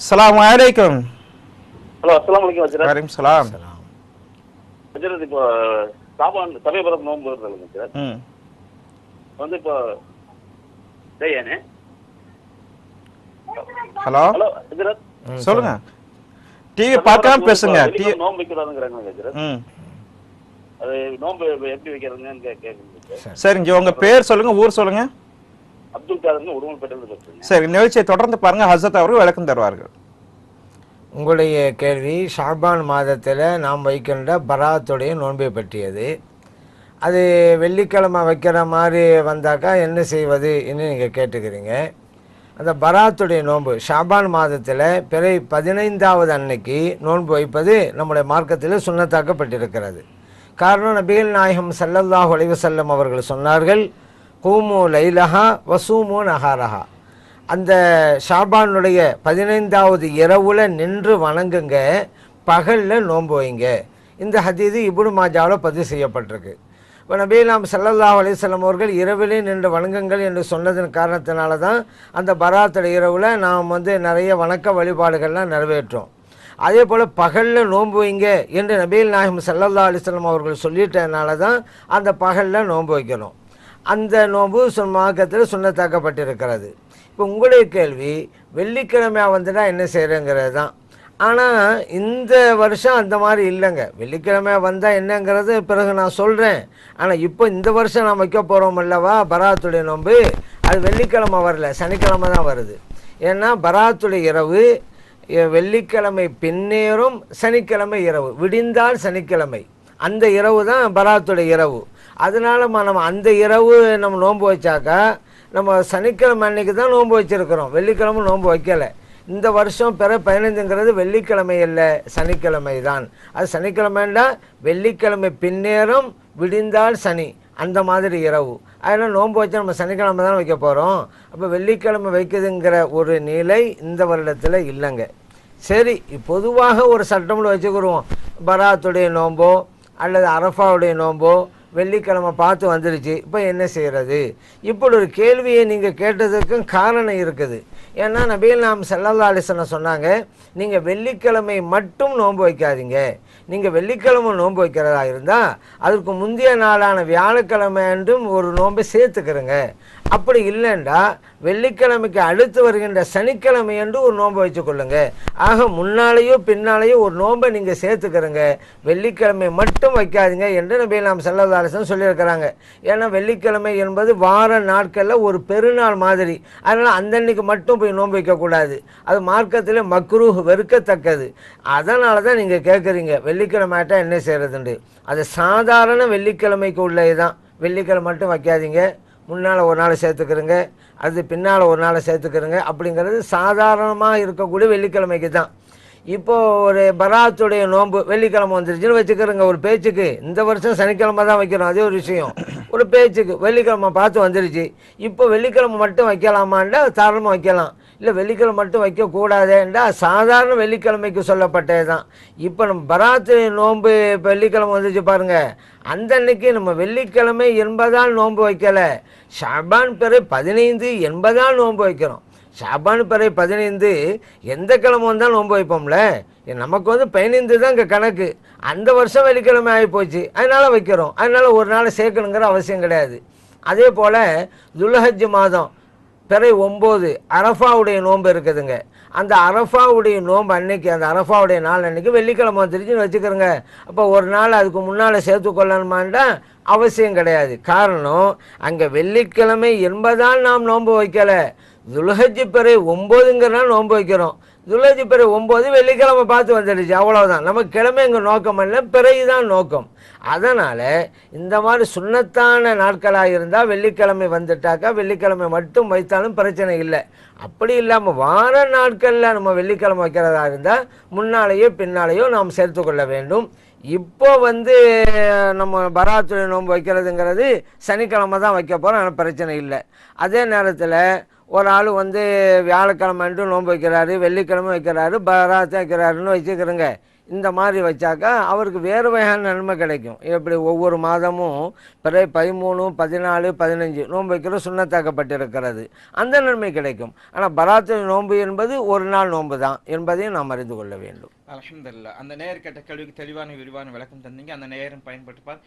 அஸ்ஸலாமு அலைக்கும் ஹலோ அஸ்லாம் வலைக்கம் வஜ்ரத் வரைக்கும் சலாம் வஜ்ரத் இப்போ சாபான் சமயபுரம் நோன்பு வருதுங்க சார் ம். வந்து இப்போ சரியானே ஹலோ? ஹலோ வஜ்ரத் சொல்லுங்க. டிவி பார்க்காம பேசுங்க. டிவி நோன்பு வைக்கிறாங்கிறாங்க வஜ்ரத் ம். அது நோன்பு எப்படி வைக்கிறதுன்னு கே- கேட்குறீங்க சார். சரிங்க உங்க பேர் சொல்லுங்க ஊர் சொல்லுங்க. அப்துல் காதர்னு பேசுறேங்க. சரி நிகழ்ச்சியை தொடர்ந்து பாருங்க. ஹசரத் அவர்கள் விளக்கம் தருவார்கள். உங்களுடைய கேள்வி ஷாபான் மாதத்தில் நாம் வைக்கின்ற பராத்துடைய நோன்பை பற்றியது. அது வெள்ளிக்கிழமை வைக்கிற மாதிரி வந்தாக்கா என்ன செய்வது என்று நீங்கள் கேட்டுக்கிறீங்க. அந்த பராத்துடைய நோன்பு ஷாபான் மாதத்தில் பிறை பதினைந்தாவது அன்னைக்கு நோன்பு வைப்பது நம்முடைய மார்க்கத்தில் சுண்ணத்தாக்கப்பட்டிருக்கிறது. காரணம் நபிகள் நாயகம் ஸல்லல்லாஹு அலைஹி வஸல்லம் அவர்கள் சொன்னார்கள் கூமோ லைலஹா வசூமோ நஹாரஹா. அந்த ஷாபானுடைய பதினைந்தாவது இரவில் நின்று வணங்குங்க பகலில் நோன்பு வைங்க. இந்த ஹதீது இப்னு மாஜாவில் பதிவு செய்யப்பட்டிருக்கு. இப்போ நபீலாம் நாம் அலைஹி வஸல்லம் அவர்கள் இரவிலே நின்று வணங்குங்கள் என்று சொன்னதன் காரணத்தினால தான் அந்த பராத்துடைய இரவில் நாம் வந்து நிறைய வணக்க வழிபாடுகள்லாம் நிறைவேற்றோம். அதே போல் பகலில் நோன்பு வைங்க என்று நபீல் நாயகம் சல்லல்லா அலைஹி அவர்கள் சொல்லிட்டதுனால தான் அந்த பகலில் நோன்பு வைக்கணும். அந்த நோன்பு மார்க்கத்தில் சுண்ணத்தாக்கப்பட்டிருக்கிறது. இப்போ உங்களுடைய கேள்வி வெள்ளிக்கிழமையாக வந்துட்டா என்ன செய்கிறேங்கிறது தான் ஆனால் இந்த வருஷம் அந்த மாதிரி இல்லைங்க. வெள்ளிக்கிழமை வந்தால் என்னங்கிறது பிறகு நான் சொல்கிறேன் ஆனால் இப்போ இந்த வருஷம் நான் வைக்க போகிறோம் இல்லவா பராத்துடைய நோன்பு? அது வெள்ளிக்கிழமை வரல சனிக்கிழமை தான் வருது. ஏன்னா பராத்துடைய இரவு வெள்ளிக்கிழமை பின்னேறும் சனிக்கிழமை இரவு. விடிந்தால் சனிக்கிழமை. அந்த இரவு தான் பராத்துடைய இரவு. அதனால ம- நம்ம அந்த இரவு நம்ம நோன்பு வச்சாக்கா நம்ம சனிக்கிழமை அன்னைக்கு தான் நோன்பு வச்சிருக்கிறோம். வெள்ளிக்கிழமை நோன்பு வைக்கலை. இந்த வருஷம் பிற பதினைந்துங்கிறது வெள்ளிக்கிழமை இல்லை சனிக்கிழமை தான். அது சனிக்கிழமைண்டா வெள்ளிக்கிழமை பின்னேறும் விடிந்தால் சனி. அந்த மாதிரி இரவு. அதனால் நோன்பு வச்சு நம்ம சனிக்கிழமை தான் வைக்க போகிறோம் அப்போ வெள்ளிக்கிழமை வைக்குதுங்கிற ஒரு நிலை இந்த வருடத்தில் இல்லைங்க. சரி பொதுவாக ஒரு சட்டமில் வச்சுக்கிடுவோம். பராத்துடைய நோன்போ அல்லது அரஃபாவுடைய நோன்போ வெள்ளிக்கிழமை பார்த்து வந்துடுச்சு இப்போ என்ன செய்கிறது இப்படி ஒரு கேள்வியை நீங்கள் கேட்டதுக்கும் காரணம் இருக்குது. ஏன்னா நபீல் நாம் சல்லல்லா அலிசனை சொன்னாங்க நீங்கள் வெள்ளிக்கிழமை மட்டும் நோன்பு வைக்காதீங்க. நீங்கள் வெள்ளிக்கிழமை நோன்பு வைக்கிறதா இருந்தால் அதற்கு முந்தைய நாளான வியாழக்கிழமை என்றும் ஒரு நோன்பை சேர்த்துக்கிறங்க. அப்படி இல்லைண்டா வெள்ளிக்கிழமைக்கு அடுத்து வருகின்ற சனிக்கிழமை என்று ஒரு நோன்பை வச்சுக்கொள்ளுங்க ஆக முன்னாலேயோ பின்னாலேயோ ஒரு நோன்பை நீங்கள் சேர்த்துக்கிறங்க. வெள்ளிக்கிழமை மட்டும் வைக்காதீங்க என்று நபி நாம் செல்லதாலசன் சொல்லியிருக்கிறாங்க. ஏன்னா வெள்ளிக்கிழமை என்பது வார நாட்களில் ஒரு பெருநாள் மாதிரி. அதனால் அந்தன்னைக்கு மட்டும் போய் நோன்பு வைக்கக்கூடாது. அது மார்க்கத்தில் மக்ரூஹ் வெறுக்கத்தக்கது. அதனால தான் நீங்கள் கேட்குறீங்க வெள்ளிக்கிழமை ஆட்டா என்ன செய்கிறதுண்டு அது சாதாரண வெள்ளிக்கிழமைக்கு உள்ளது தான் வெள்ளிக்கிழமை மட்டும் வைக்காதீங்க. முன்னால் ஒரு நாள் சேர்த்துக்கிறங்க அது பின்னால் ஒரு நாள் சேர்த்துக்கிறங்க அப்படிங்கிறது சாதாரணமாக இருக்கக்கூடிய வெள்ளிக்கிழமைக்கு தான். இப்போ ஒரு பராத்துடைய நோன்பு வெள்ளிக்கிழமை வந்துருச்சுன்னு வச்சுக்கிறோங்க ஒரு பேச்சுக்கு. இந்த வருஷம் சனிக்கிழமை தான் வைக்கிறோம் அதே ஒரு விஷயம். ஒரு பேச்சுக்கு வெள்ளிக்கிழமை பார்த்து வந்துருச்சு. இப்போ வெள்ளிக்கிழமை மட்டும் வைக்கலாமாண்டா தாராளமாக வைக்கலாம். இல்லை வெள்ளிக்கிழமை மட்டும் வைக்கக்கூடாதேண்டா சாதாரண வெள்ளிக்கிழமைக்கு சொல்லப்பட்டது தான் இப்போ நம்ம பராத்து நோன்பு இப்போ வெள்ளிக்கிழமை வந்துச்சு பாருங்க. அந்த அன்னைக்கு நம்ம வெள்ளிக்கிழமை என்பதால் நோன்பு வைக்கலை. ஷாபான் பிறை பதினைந்து என்பதால் நோன்பு வைக்கிறோம். ஷாபான் பிறை பதினைந்து எந்த கிழமை வந்தால் நோன்பு வைப்போம்ல? நமக்கு வந்து பதினைந்து தான் இங்கே கணக்கு. அந்த வருஷம் வெள்ளிக்கிழமை ஆகி போச்சு. அதனால் வைக்கிறோம். அதனால் ஒரு நாள் சேர்க்கணுங்கிற அவசியம் கிடையாது. அதே போல் துல்ஹஜ் மாதம். பிறை ஒம்பது அரஃபாவுடைய நோன்பு இருக்குதுங்க. அந்த அரஃபாவுடைய நோன்பு அன்னைக்கு அந்த அரஃபாவுடைய நாள் அன்னைக்கு வெள்ளிக்கிழமை வந்துருச்சுன்னு வச்சுக்கிறோங்க அப்போ ஒரு நாள் அதுக்கு முன்னால் சேர்த்து கொள்ளணுமான்டா அவசியம் கிடையாது. காரணம் அங்கே வெள்ளிக்கிழமை என்பதால் நாம் நோன்பு வைக்கலை. துலகஜி பிறை ஒம்போதுங்கிறனால நோன்பு வைக்கிறோம். துளஜி பிறகு ஒம்பது வெள்ளிக்கிழமை பார்த்து வந்துடுச்சு. அவ்வளோதான் நம்ம கிழமை எங்கள் நோக்கம் இல்லை பிறகு தான் நோக்கம். அதனால் இந்த மாதிரி சுண்ணத்தான நாட்களாக இருந்தால் வெள்ளிக்கிழமை வந்துட்டாக்கா வெள்ளிக்கிழமை மட்டும் வைத்தாலும் பிரச்சனை இல்லை. அப்படி இல்லாமல் வார நாட்களில் நம்ம வெள்ளிக்கிழமை வைக்கிறதா இருந்தால் முன்னாலேயோ பின்னாலேயோ நாம் சேர்த்துக்கொள்ள வேண்டும். இப்போ வந்து நம்ம பராத்துறை நோன்பு வைக்கிறதுங்கிறது சனிக்கிழமை தான் வைக்க போகிறோம் ஆனால் பிரச்சனை இல்லை. அதே நேரத்தில் ஒரு ஆள் வந்து வியாழக்கிழமை அன்று நோன்பு வைக்கிறாரு வெள்ளிக்கிழமை வைக்கிறாரு பராத்து வைக்கிறாருன்னு வச்சுக்கிறோங்க. இந்த மாதிரி வச்சாக்கா அவருக்கு வேறு வகையான நன்மை கிடைக்கும். எப்படி ஒவ்வொரு மாதமும் பிறகு பதிமூணு பதினாலு பதினஞ்சு நோன்பு வைக்கிற சுண்ணத்தாக்கப்பட்டிருக்கிறது. அந்த நன்மை கிடைக்கும். ஆனால் பராத்து நோன்பு என்பது ஒரு நாள் நோன்பு தான் என்பதையும் நாம் அறிந்து கொள்ள வேண்டும். அலமதுல்லா அந்த நேயர் கேட்ட கேள்விக்கு தெளிவான விரிவான விளக்கம் தந்தீங்க. அந்த நேரம் பயன்பட்டுப்பார்